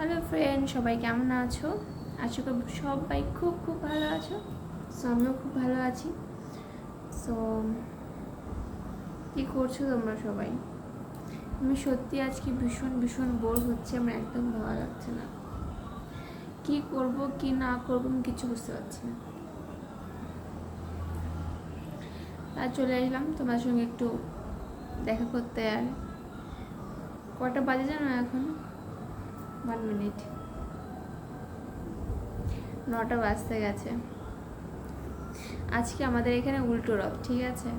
Hello friend, সবাই কেমন আছো? আশা করি সবাই খুব খুব ভালো আছো। সো আমিও খুব ভালো আছি। সো কী করছ তোমরা সবাই? আমি সত্যি আজকে ভীষণ ভীষণ বোর হচ্ছে, আমার একদম ভালো লাগছে না। কি করব, কি না করব আমি কিছু বুঝতে পারছি না। আর চলে আসলাম তোমার সঙ্গে একটু দেখা করতে আর। কটা বাজে জানো এখন? ওয়ান মিনিট নটা বাজতে গেছে। আজকে আমাদের এখানে উল্টো রথ, ঠিক আছে?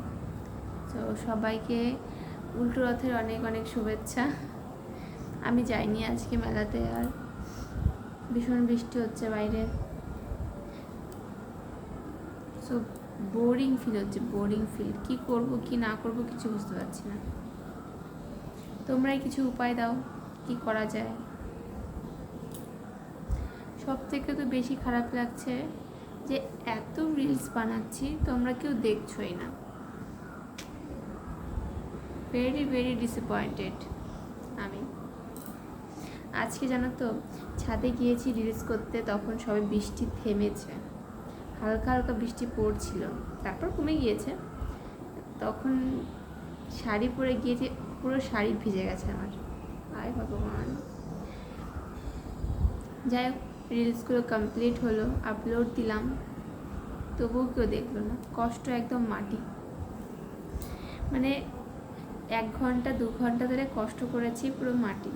তো সবাইকে উল্টো রথের অনেক অনেক শুভেচ্ছা। আমি যাইনি আজকে মেলাতে আর। ভীষণ বৃষ্টি হচ্ছে বাইরে। সো বোরিং ফিল হচ্ছে বোরিং ফিল কি করব, কি না করব কিছু বুঝতে পারছি না। তোমরাই কিছু উপায় দাও, কি করা যায়। সব থেকে তো বেশি খারাপ লাগছে যে এত রিলস বানাচ্ছি, তোমরা কেউ দেখছোই না। ভেরি ভেরি ডিসঅ্যাপয়েন্টেড আমি। আজকে জানো তো ছাদে গিয়েছি রিলস করতে, তখন সবে বৃষ্টি থেমেছে। হালকা হালকা বৃষ্টি পড়ছিল, তারপর কমে গিয়েছে। তখন শাড়ি পরে গিয়েছে, পুরো শাড়ি ভিজে গেছে আমার। আয় ভগবান। যাই হোক রিলসগুলো কমপ্লিট হলো আপলোড দিলাম। তবুও কেউ দেখল না, কষ্ট একদম মাটি। মানে এক ঘণ্টা, দু ঘণ্টা ধরে কষ্ট করেছি পুরো মাটি।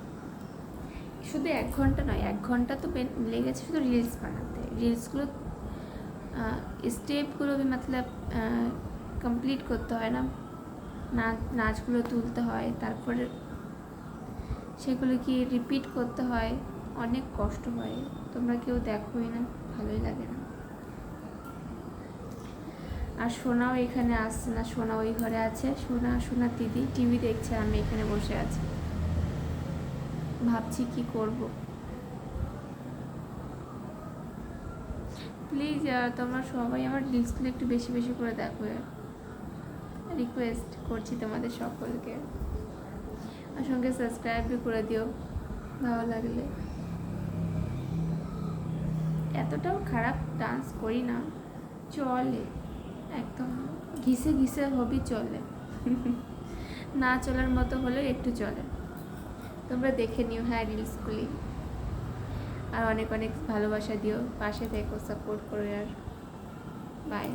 শুধু এক ঘণ্টা নয়, এক ঘণ্টা তো লেগেছে শুধু রিলস বানাতে। রিলসগুলো স্টেপগুলো भी মতলব কমপ্লিট করতে হয় না। নাচ নাচগুলো তুলতে হয়, তারপরে সেগুলো কি রিপিট করতে হয়। অনেক কষ্ট হয়। তোমরা কেউ দেখোই না, ভালোই লাগে না। আর সোনাও এখানে আসছে না, সোনা ওই ঘরে আছে। সোনা সোনা দিদি টিভি দেখছে, আমি এখানে বসে আছি। ভাবছি কি করব। প্লিজ তোমরা সবাই আমার রিলসগুলো একটু বেশি বেশি করে দেখো। রিকোয়েস্ট করছি তোমাদের সকলকে। আর সঙ্গে সাবস্ক্রাইবও করে দিও, ভালো লাগলে। এতটাও খারাপ ডান্স করি না, চলে, একদম ঘিসে ঘিসে হবি চলে। না চলার মতো হলেও একটু চলে। তোমরা দেখে নিও হ্যাঁ রিলসগুলি আর অনেক অনেক ভালোবাসা দিও। পাশে থেকো সাপোর্ট করো, আর বাই